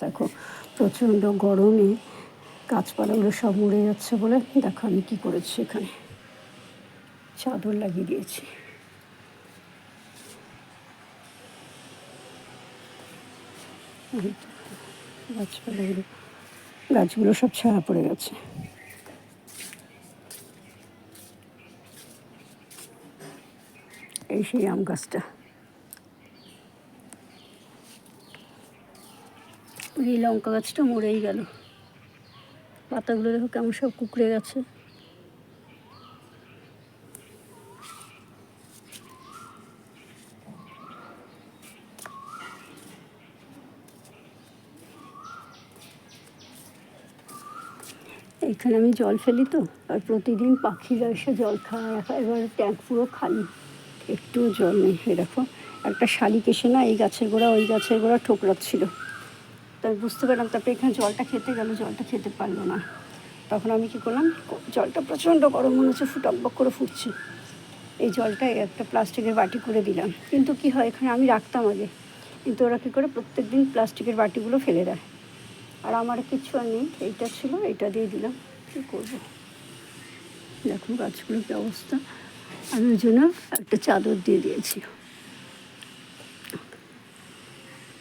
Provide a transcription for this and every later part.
দেখো, প্রচণ্ড গরমে গাছপালাগুলো সব মরে যাচ্ছে বলে দেখো আমি কী করেছি এখানে। চাদর লাগিয়ে দিয়েছি। গাছপালাগুলো, গাছগুলো সব ছায়া পড়ে গেছে। এই সেই আম গাছটা। এই লঙ্কা গাছটা মরেই গেল। পাতাগুলো দেখো কেমন সব কুকড়ে গেছে। এখানে আমি জল ফেলি তো, আর প্রতিদিন পাখিরা এসে জল খাওয়া রাখা এবার ট্যাঙ্ক পুরো খালি। একটু জল নেই দেখো। একটা শালিক এসে না এই গাছের গোড়া, ওই গাছের গোড়া ঠোকরাচ্ছিল। তাই বুঝতে পারলাম, তারপরে এখানে জলটা খেতে গেল, জলটা খেতে পারল না। তখন আমি কী করলাম, জলটা প্রচণ্ড গরম মনে হচ্ছে ফুটকবক করে ফুটছে। এই জলটা একটা প্লাস্টিকের বাটি করে দিলাম। কিন্তু কি হয়, এখানে আমি রাখতাম আগে। কিন্তু ওরা কী করে প্রত্যেক দিন প্লাস্টিকের বাটিগুলো ফেলে দেয়। আর আমার কিছু আর নেই, এইটা ছিল, এইটা দিয়ে দিলাম। কী করব? দেখুন গাছগুলোর কী অবস্থা। আমি ওই জন্য একটা চাদর দিয়ে দিয়েছি।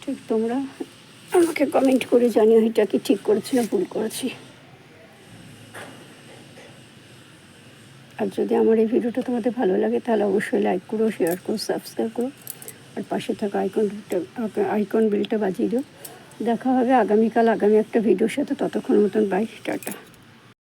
ঠিক তোমরা আমাকে কমেন্ট করে জানিও এটা কি ঠিক করেছি না ভুল করেছি। আর যদি আমার এই ভিডিওটা তোমাদের ভালো লাগে, তাহলে অবশ্যই লাইক করো শেয়ার করো সাবস্ক্রাইব করো, আর পাশে থাকা আইকন আইকন বিলটা বাজিয়ে দিও। দেখা হবে আগামীকাল, আগামী একটা ভিডিওর সাথে ততক্ষণ মতন বাই টাটা।